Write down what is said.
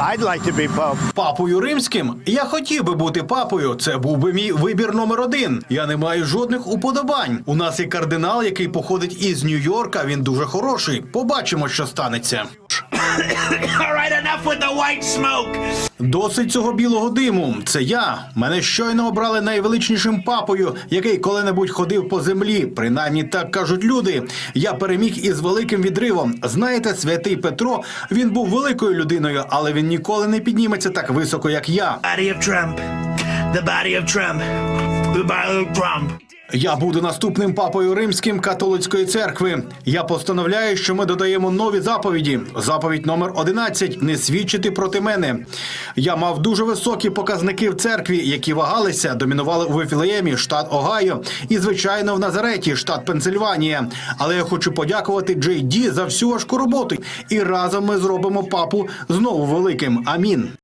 I'd like to be Pope. Папою римським я хотів би бути папою. Це був би мій вибір номер один. Я не маю жодних уподобань. У нас є кардинал, який походить із Нью-Йорка. Він дуже хороший. Побачимо, що станеться. All right, enough with the white smoke. Досить цього білого диму. Це я. Мене щойно обрали найвеличнішим папою, який коли-небудь ходив по землі. Принаймні так кажуть люди. Я переміг із великим відривом. Знаєте, святий Петро, він був великою людиною, але він ніколи не підніметься так високо, як я. Я буду наступним папою римським католицької церкви. Я постановляю, що ми додаємо нові заповіді. Заповідь номер 11 – не свідчити проти мене. Я мав дуже високі показники в церкві, які вагалися, домінували у Вифілеємі, штат Огайо, і звичайно в Назареті, штат Пенсильванія. Але я хочу подякувати Джей Ді за всю важку роботу. І разом ми зробимо папу знову великим. Амін.